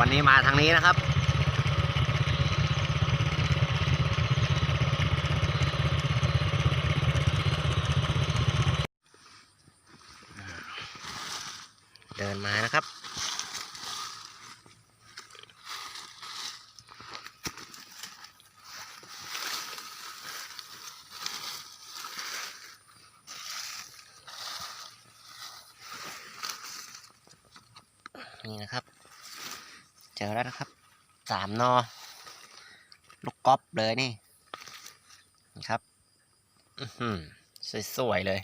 วันนี้มาทางนี้นะครับ เดินมานะครับนี่นะครับ เจอแล้วนะครับสามนอ ลูกก๊อปเลยนี่ ครับอือหือสวยๆเลย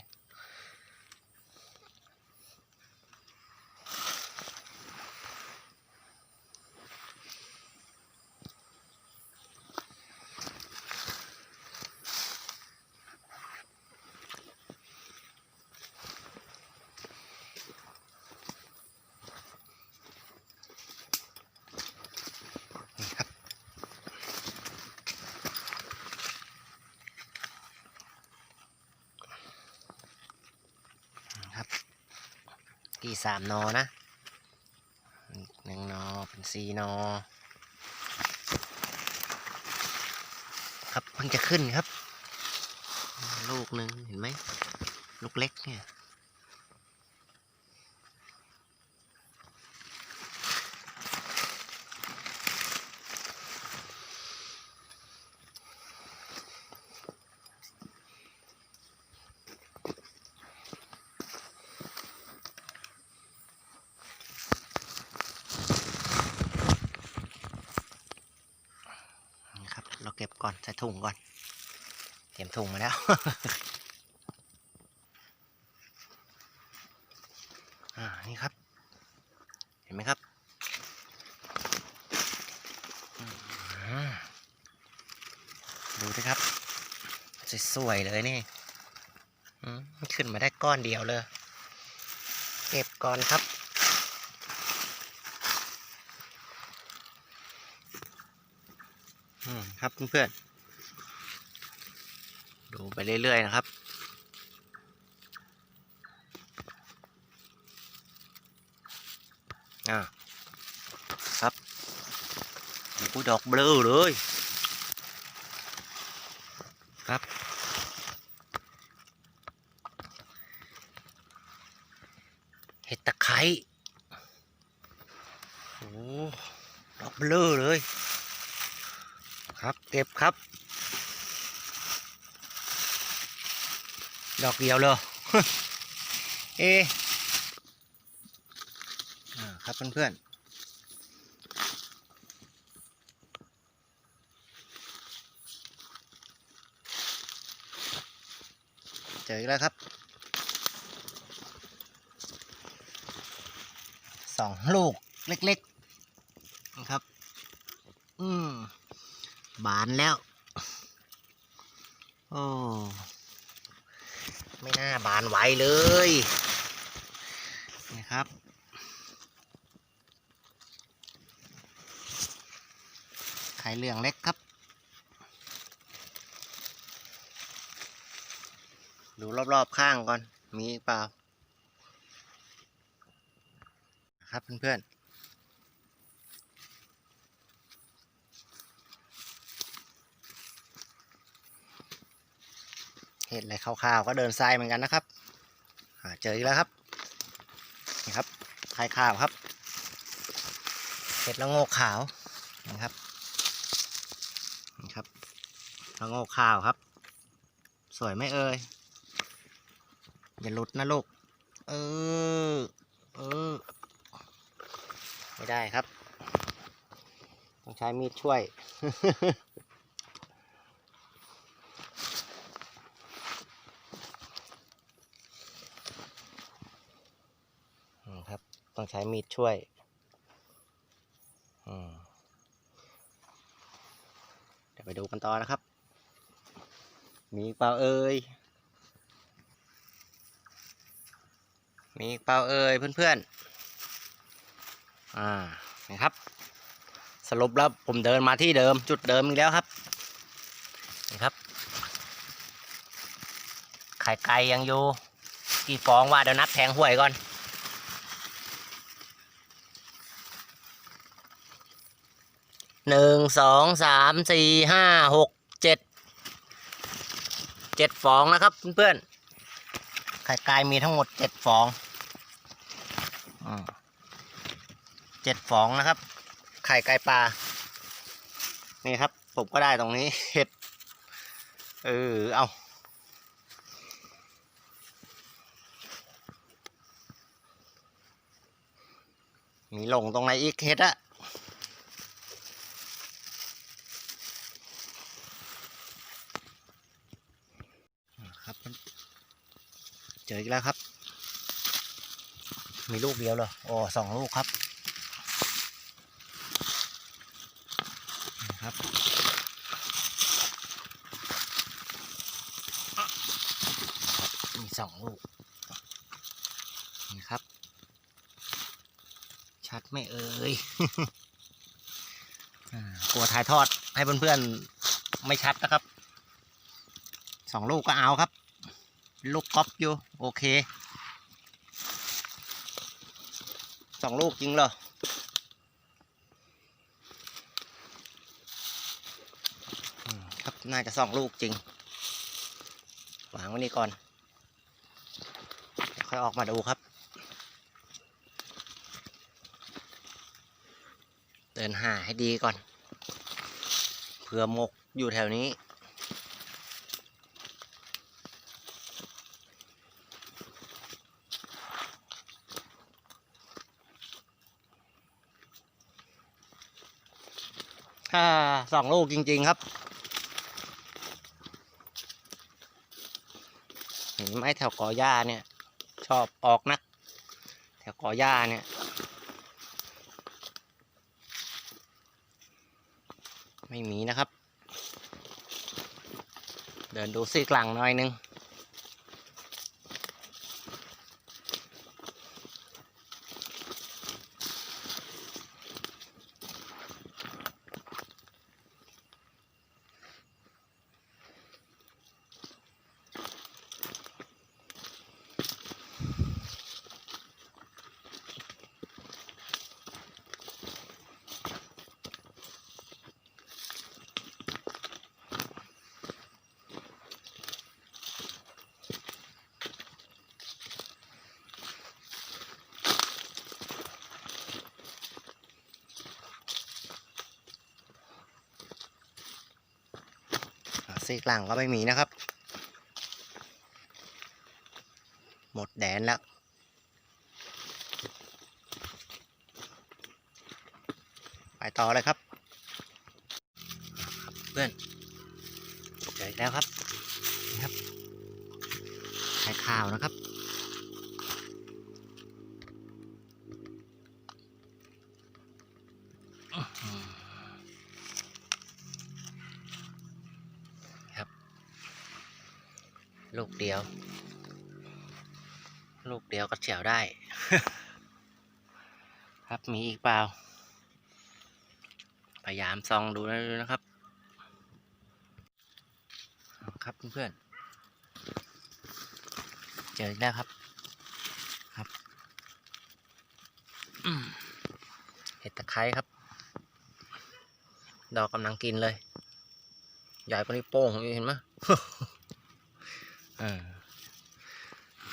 ที่สามนอนะหนึ่งนอเป็นสี่นอ ครับเพิ่งจะขึ้นครับ ลูกหนึ่งเห็นไหม ลูกเล็กเนี่ย นี่ครับ เราเก็บก่อน ใส่ถุงก่อน เตรียมถุงมาแล้วอ่านี่ครับ เห็นไหมครับดูดิครับ สวยๆเลยนี่อืมขึ้นมาได้ก้อนเดียวเลย เก็บก่อนครับอืมครับเพื่อนๆ ดูไปเรื่อย ๆ นะครับ อ่าครับโอ้โหดอกเบลอเลย ครับ เห็ดตะไคร้โอ้ดอกเบลอเลย ครับ เก็บครับ ดอกเดียวเลยเอครับเพื่อนๆ เจออีกแล้วครับสองลูกเล็กๆนะครับ อืม บานแล้ว โอ้ ไม่น่าบานไหวเลยนะครับ ไข่เหลืองเล็กครับ ดูรอบๆข้างก่อน มีเปล่า ครับเพื่อนๆ เห็ดอะไรขาวๆก็เดินทรายเหมือนกันนะครับเจออีกแล้วครับนี่ครับไข่ขาวครับเห็ดละโงกขาวนะครับนี่ครับละโงกขาวครับ สวยไหมเอ่ยอย่าหลุดนะลูกเออเออไม่ได้ครับ ต้องใช้มีดช่วย อืมครับ ต้องใช้มีดช่วยเดี๋ยวไปดูกันต่อนะครับ มีเปล่าเอ่ยมีเปล่าเอ่ยเพื่อนๆ อ่า นะครับ สรุปแล้วผมเดินมาที่เดิมจุดเดิมอีกแล้วครับ นี่ครับ ไข่ไก่ยังอยู่ กี่ฟองว่าเดี๋ยวนับแทงหวยก่อน หนึ่งสองสามสี่ห้าหกเจ็ดเจ็ดฟองนะครับเพื่อนๆไข่ไก่มีทั้งหมดเจ็ดฟองเจ็ดฟองนะครับ ไข่ไก่ปลานี่ครับ ผมก็ได้ตรงนี้เห็ดเออเอามีหลงตรงไหนอีกเห็ดอะครับมันเจ ออีกแล้วครับ มีลูกเดียวเหรอโอ้สองลูกครับนะครับ มีสองลูกนี่ครับ ชัดไม่เอ่ยกลัวถ่ายทอดให้เพื่อนๆ ไม่ชัดนะครับสองลูกก็เอาครับ ลูกก๊อปอยู่ โอเคสองลูกจริงเหรอครับน่าจะสองลูกจริงวางไว้นี่ก่อนค่อยออกมาดูครับ เดินหาให้ดีก่อนเผื่อมกอยู่แถวนี้ สองลูกจริง ๆ ครับเห็นไหมแถวกอหญ้าเนี่ย ชอบออกนักแถวกอหญ้าเนี่ยไม่มีนะครับ เดินดูซีกหลังหน่อยนึง ซีกหลังก็ไม่มีนะครับ หมดแดนแล้วไปต่อเลยครับ เพื่อนเจอแล้วครับนะครับไข่ขาวนะครับ ลูกเดี ยว ลูกเดียวก็เฉียวได้ ครับมีอีกเปล่า พยายามส่องดูนะครับ ครับเพื่อนๆเจออีกแล้วครับ ครับเห็ดตะไคร้ครับ ดอกกำลังกินเลย ใหญ่กว่านี้โป้งอีเห็นไหม เออ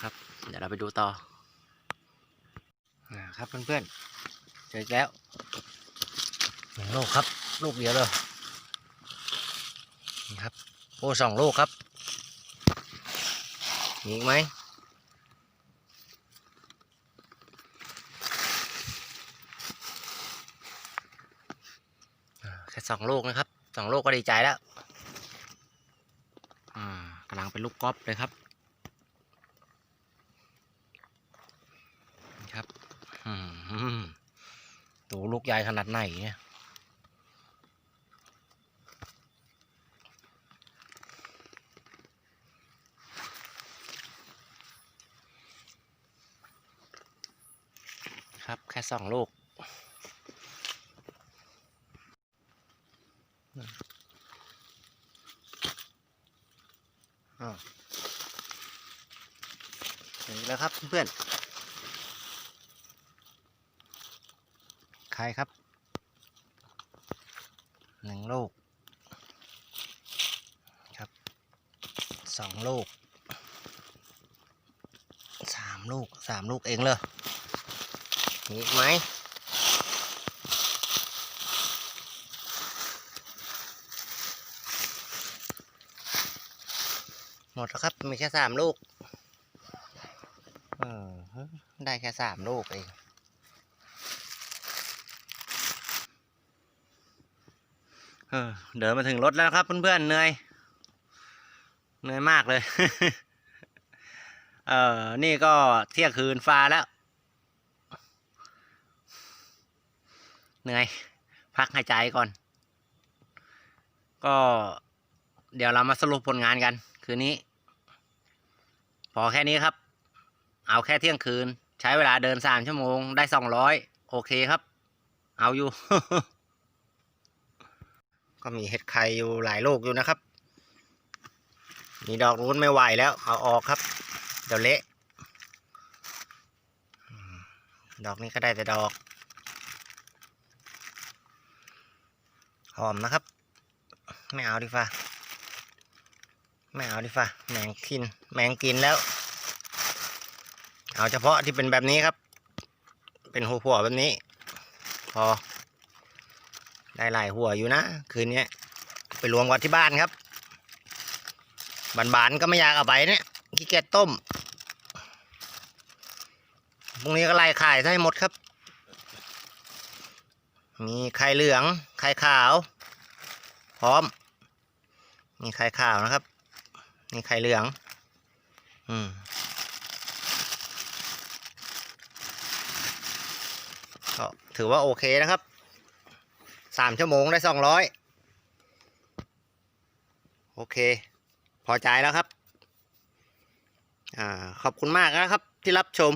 ครับ เดี๋ยวเราไปดูต่ออาครับเพื่อนๆเจออีกแล้วหนึ่งลูกครับ ลูกเดียวเลยนี่ครับโอ้สองลูกครับมีอีกไหมอ่าแค่สองลูกนะครับสองลูกก็ดีใจแล้วอ่ากำลัง เป็นลูกกอล์ฟเลยครับครับอืมดูลูกใหญ่ขนาดไหนเนี่ยครับแค่สองลูก อ้าวถึงแล้วครับ เพื่อนๆใครครับหนึ่งลูกครับสองลูกสามลูกสามลูกเองเลยมีอีกไหมหมดแล้วครับ มีแค่สามลูก ได้แค่สามลูกเองเดินมาถึงรถแล้วครับเพื่อนๆเหนื่อยเหนื่อยมากเลย เออนี่ก็เที่ยงคืนฟ้าแล้ว เหนื่อย พักหายใจก่อน ก็เดี๋ยวเรามาสรุปผลงานกัน คืนนี้ พอแค่นี้ครับ เอาแค่เที่ยงคืน ใช้เวลาเดินสามชั่วโมงได้สองร้อยโอเคครับ เอาอยู่ ก็มีเห็ดไข่อยู่หลายลูกอยู่นะครับ มีดอกนู้นไม่ไหวแล้ว เอาออกครับ เดี๋ยวเละ ดอกนี้ก็ได้แต่ดอกหอมนะครับ ไม่เอาดีฟ้าไม่เอาดีฟ้าแมงกิน แมงกินแล้ว เอาเฉพาะที่เป็นแบบนี้ครับ เป็นหัวหัวแบบนี้ พอ ได้หลายหัวอยู่นะ คืนนี้ไปรวมกันที่บ้านครับบานๆก็ไม่อยากเอาไปเนี่ยขี้เกียจต้มพรุ่งนี้ก็ไล่ขายให้หมดครับ มีไข่เหลืองไข่ขาว พร้อม มีไข่ขาวนะครับ มีไข่เหลือง อืม ก็ถือว่าโอเคนะครับสามชั่วโมงได้สองร้อยโอเค พอใจแล้วครับ อ่า ขอบคุณมากนะครับที่รับชม